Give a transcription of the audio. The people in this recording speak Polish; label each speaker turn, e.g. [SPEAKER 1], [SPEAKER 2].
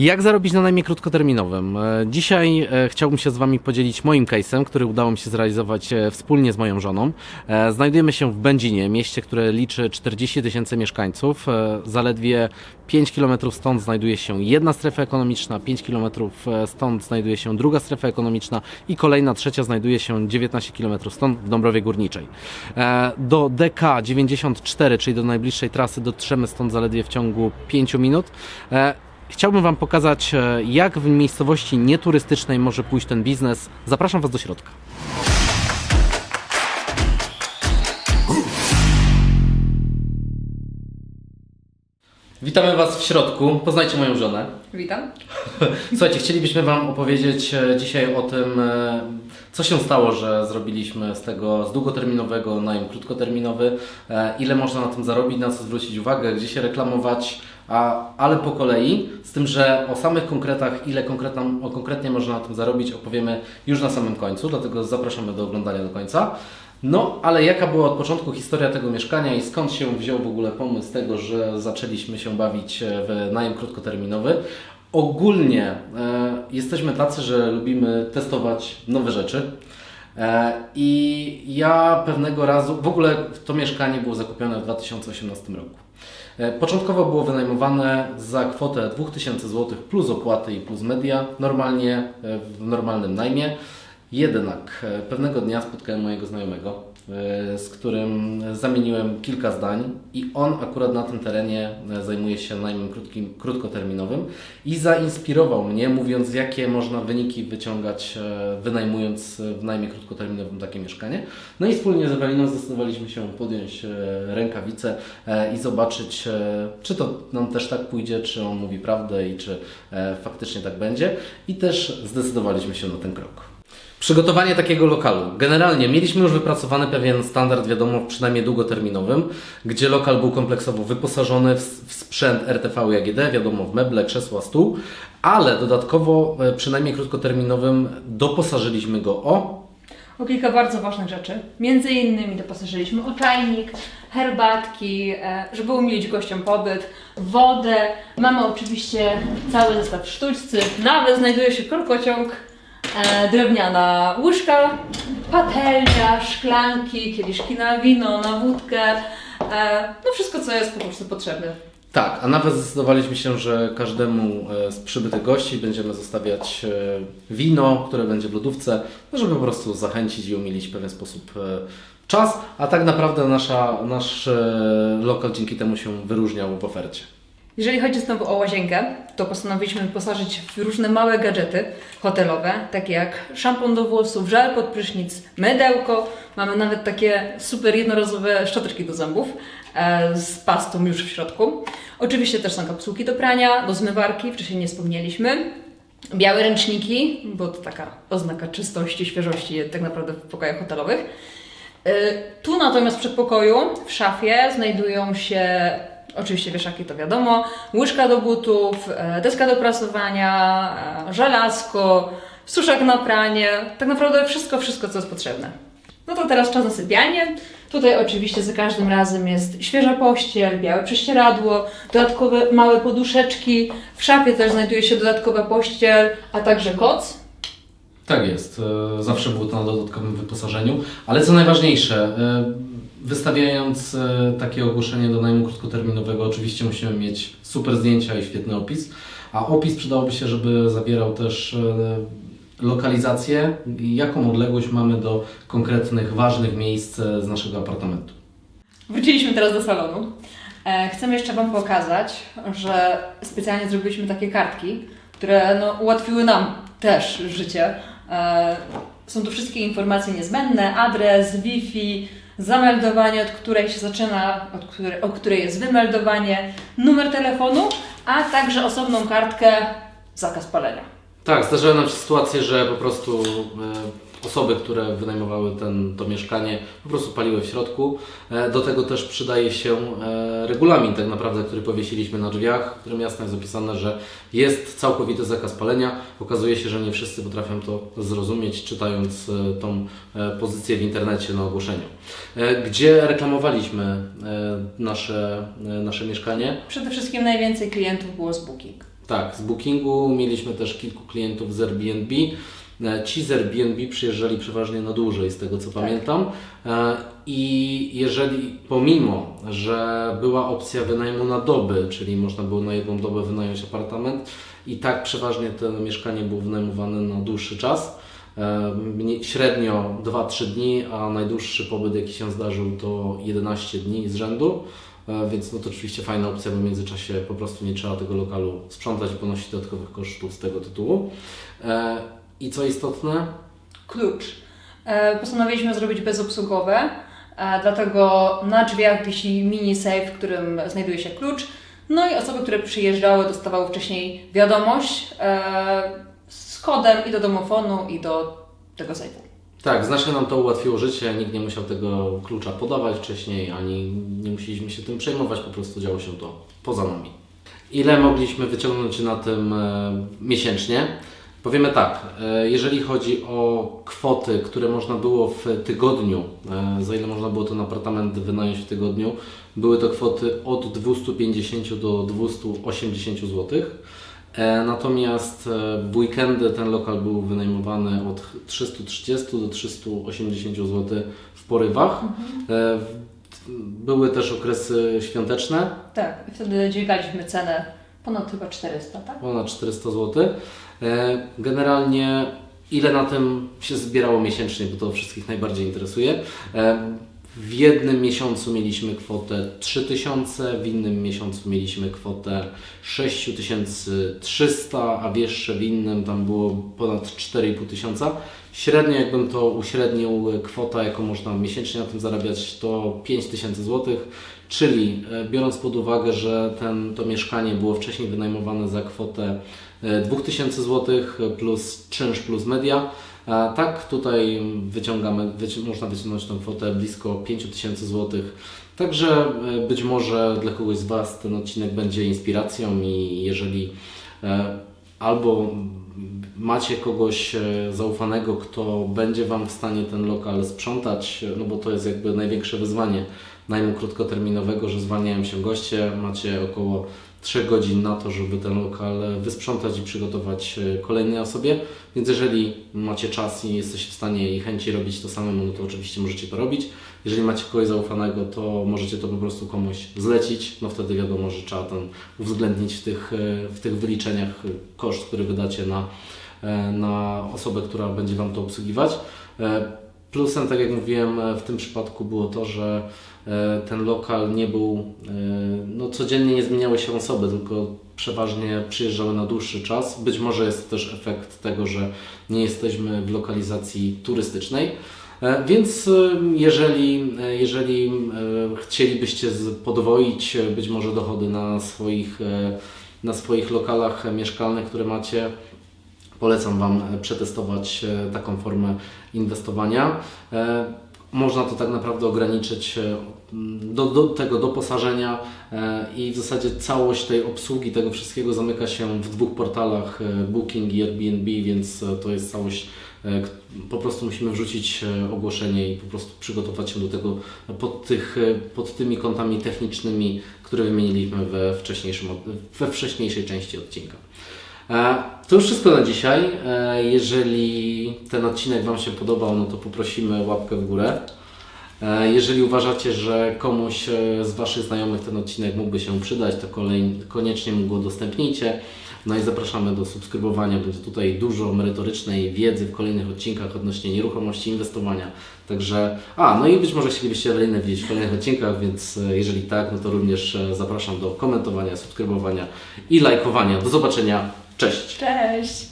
[SPEAKER 1] Jak zarobić na najmie krótkoterminowym? E, Dzisiaj e, chciałbym się z Wami podzielić moim case'em, który udało mi się zrealizować e, wspólnie z moją żoną. Znajdujemy się w Będzinie, mieście, które liczy 40 tysięcy mieszkańców. Zaledwie 5 km stąd znajduje się jedna strefa ekonomiczna, 5 km stąd znajduje się druga strefa ekonomiczna i kolejna, trzecia znajduje się 19 km stąd w Dąbrowie Górniczej. Do DK 94, czyli do najbliższej trasy, dotrzemy stąd zaledwie w ciągu 5 minut. Chciałbym Wam pokazać, e, jak w miejscowości nieturystycznej może pójść ten biznes. Zapraszam Was do środka. Witamy Was w środku. Poznajcie moją żonę.
[SPEAKER 2] Witam.
[SPEAKER 1] Słuchajcie, chcielibyśmy Wam opowiedzieć e, dzisiaj o tym, e, co się stało, że zrobiliśmy z tego z długoterminowego najem krótkoterminowy, ile można na tym zarobić, na co zwrócić uwagę, gdzie się reklamować, a, ale po kolei, z tym, że o samych konkretach, ile konkretna, o konkretnie można na tym zarobić, opowiemy już na samym końcu, dlatego zapraszamy do oglądania do końca. No, ale jaka była od początku historia tego mieszkania i skąd się wziął w ogóle pomysł tego, że zaczęliśmy się bawić w najem krótkoterminowy? Ogólnie e, jesteśmy tacy, że lubimy testować nowe rzeczy. E, I ja pewnego razu, w ogóle to mieszkanie było zakupione w 2018 roku. E, Początkowo było wynajmowane za kwotę 2000 zł plus opłaty i plus media, normalnie e, w normalnym najmie. Jednak e, pewnego dnia spotkałem mojego znajomego, z którym zamieniłem kilka zdań i on akurat na tym terenie e, zajmuje się najmem krótkim, krótkoterminowym i zainspirował mnie, mówiąc jakie można wyniki wyciągać e, wynajmując e, w najmie krótkoterminowym takie mieszkanie. No i wspólnie z Eweliną zdecydowaliśmy się podjąć e, rękawice e, i zobaczyć, e, czy to nam też tak pójdzie, czy on mówi prawdę i czy e, faktycznie tak będzie. I też zdecydowaliśmy się na ten krok. Przygotowanie takiego lokalu. Generalnie mieliśmy już wypracowany pewien standard, wiadomo, przynajmniej długoterminowym, gdzie lokal był kompleksowo wyposażony w, sprzęt RTV AGD, wiadomo, w meble, krzesła, stół, ale dodatkowo, e, przynajmniej krótkoterminowym, doposażyliśmy go o
[SPEAKER 2] O kilka bardzo ważnych rzeczy. Między innymi doposażyliśmy o czajnik, herbatki, e, żeby umilić gościom pobyt, wodę. Mamy oczywiście cały zestaw sztućcy, nawet znajduje się korkociąg, drewniana łyżka, patelnia, szklanki, kieliszki na wino, na wódkę. E, no wszystko, co jest po prostu potrzebne.
[SPEAKER 1] Tak, a nawet zdecydowaliśmy się, że każdemu e, z przybytych gości będziemy zostawiać e, wino, które będzie w lodówce, no żeby po prostu zachęcić i umilić w pewien sposób e, czas, a tak naprawdę nasza, nasz e, lokal dzięki temu się wyróżniał w ofercie.
[SPEAKER 2] Jeżeli chodzi znowu o łazienkę, to postanowiliśmy wyposażyć w różne małe gadżety hotelowe, takie jak szampon do włosów, żel pod prysznic, mydełko. Mamy nawet takie super jednorazowe szczoteczki do zębów e, z pastą już w środku. Oczywiście też są kapsułki do prania, do zmywarki, wcześniej nie wspomnieliśmy. Białe ręczniki, bo to taka oznaka czystości, świeżości tak naprawdę w pokojach hotelowych. Y, Tu natomiast w przedpokoju, w szafie, znajdują się oczywiście wieszaki, to wiadomo, łyżka do butów, e, deska do prasowania, e, żelazko, suszak na pranie, tak naprawdę wszystko, wszystko, co jest potrzebne. No to teraz czas na sypialnię. Tutaj oczywiście za każdym razem jest świeża pościel, białe prześcieradło, dodatkowe małe poduszeczki. W szafie też znajduje się dodatkowa pościel, a także koc.
[SPEAKER 1] Tak jest, e, zawsze było to na dodatkowym wyposażeniu, ale co najważniejsze, e, wystawiając e, takie ogłoszenie do najmu krótkoterminowego, oczywiście musimy mieć super zdjęcia i świetny opis, a opis przydałoby się, żeby zawierał też lokalizację jaką odległość mamy do konkretnych ważnych miejsc z naszego apartamentu.
[SPEAKER 2] Wróciliśmy teraz do salonu. Chcemy jeszcze Wam pokazać, że specjalnie zrobiliśmy takie kartki, które no, ułatwiły nam też życie. E, są tu wszystkie informacje niezbędne, adres, Wi-Fi, zameldowanie, od której się zaczyna, od której, o której jest wymeldowanie, numer telefonu, a także osobną kartkę zakaz palenia.
[SPEAKER 1] Tak, zdarzały nam się sytuacje, że po prostu e, osoby, które wynajmowały ten, to mieszkanie, po prostu paliły w środku. E, do tego też przydaje się e, regulamin, tak naprawdę, który powiesiliśmy na drzwiach, w którym jasno jest opisane, że jest całkowity zakaz palenia. Okazuje się, że nie wszyscy potrafią to zrozumieć, czytając e, tą pozycję w internecie na ogłoszeniu. Gdzie reklamowaliśmy nasze, nasze mieszkanie?
[SPEAKER 2] Przede wszystkim najwięcej klientów było z Booking.
[SPEAKER 1] Tak, z Bookingu mieliśmy też kilku klientów z Airbnb. E, Ci z Airbnb przyjeżdżali przeważnie na dłużej, z tego co pamiętam. E, I jeżeli pomimo, że była opcja wynajmu na doby, czyli można było na jedną dobę wynająć apartament, i tak przeważnie to mieszkanie było wynajmowane na dłuższy czas. E, Średnio 2-3 dni, a najdłuższy pobyt jaki się zdarzył to 11 dni z rzędu. E, Więc no to oczywiście fajna opcja, bo w międzyczasie po prostu nie trzeba tego lokalu sprzątać i ponosić dodatkowych kosztów z tego tytułu. E, I co istotne,
[SPEAKER 2] Klucz. E, Postanowiliśmy zrobić bezobsługowe, dlatego na drzwiach wisi mini safe, w którym znajduje się klucz. No i osoby, które przyjeżdżały, dostawały wcześniej wiadomość z kodem i do domofonu, i do tego safe'u.
[SPEAKER 1] Tak, znacznie nam to ułatwiło życie, nikt nie musiał tego klucza podawać wcześniej, ani nie musieliśmy się tym przejmować, po prostu działo się to poza nami. Ile mogliśmy wyciągnąć na tym e, miesięcznie? Powiemy tak, e, jeżeli chodzi o kwoty, które można było w tygodniu, e, za ile można było ten apartament wynająć w tygodniu, były to kwoty od 250 do 280 zł. E, Natomiast e, w weekendy ten lokal był wynajmowany od 330 do 380 zł w porywach. E, w- Były też okresy świąteczne,
[SPEAKER 2] Tak, wtedy dźwigaliśmy cenę ponad chyba 400, tak?
[SPEAKER 1] ponad 400 zł. E, Generalnie ile na tym się zbierało miesięcznie, bo to wszystkich najbardziej interesuje. E, W jednym miesiącu mieliśmy kwotę 3000, w innym miesiącu mieliśmy kwotę 6300, a w jeszcze w innym tam było ponad 4500 tysiąca. Średnio jakbym to uśrednił, kwota jaką można miesięcznie na tym zarabiać to 5000 zł, czyli e, biorąc pod uwagę, że ten, to mieszkanie było wcześniej wynajmowane za kwotę e, 2000 zł plus czynsz plus media, tak tutaj wyciągamy, wyci- można wyciągnąć tą kwotę blisko 5000 zł. Także e, być może dla kogoś z Was ten odcinek będzie inspiracją i jeżeli e, albo macie kogoś e, zaufanego, kto będzie Wam w stanie ten lokal sprzątać, no bo to jest jakby największe wyzwanie najmu krótkoterminowego, że zwalniają się goście, macie około 3 godzin na to, żeby ten lokal wysprzątać i przygotować e, kolejnej osobie, więc jeżeli macie czas i jesteście w stanie i chęci robić to samemu, no to oczywiście możecie to robić. Jeżeli macie kogoś zaufanego, to możecie to po prostu komuś zlecić, no wtedy wiadomo, że trzeba ten uwzględnić w tych, e, w tych wyliczeniach koszt, który wydacie na, e, na osobę, która będzie Wam to obsługiwać. Plusem, tak jak mówiłem, e, w tym przypadku było to, że e, ten lokal nie był, e, no codziennie nie zmieniały się osoby, tylko przeważnie przyjeżdżały na dłuższy czas. Być może jest też efekt tego, że nie jesteśmy w lokalizacji turystycznej. Więc jeżeli, jeżeli chcielibyście podwoić być może dochody na swoich, na swoich lokalach mieszkalnych, które macie, Polecam Wam e, przetestować e, taką formę inwestowania. E, Można to tak naprawdę ograniczyć do, do tego doposażenia i w zasadzie całość tej obsługi tego wszystkiego zamyka się w dwóch portalach Booking i Airbnb, więc to jest całość. Po prostu musimy wrzucić ogłoszenie i po prostu przygotować się do tego pod, tych, pod tymi kątami technicznymi, które wymieniliśmy we, wcześniejszym, we wcześniejszej części odcinka. E, To już wszystko na dzisiaj. E, Jeżeli ten odcinek Wam się podobał, no to poprosimy łapkę w górę. E, Jeżeli uważacie, że komuś z Waszych znajomych ten odcinek mógłby się przydać, to kolej, koniecznie mu go udostępnijcie. No i zapraszamy do subskrybowania. Będzie tutaj dużo merytorycznej wiedzy w kolejnych odcinkach odnośnie nieruchomości, inwestowania. Także, a no i być może chcielibyście Ewelinę widzieć w kolejnych odcinkach, więc jeżeli tak, no to również zapraszam do komentowania, subskrybowania i lajkowania. Do zobaczenia. Cześć!
[SPEAKER 2] Cześć!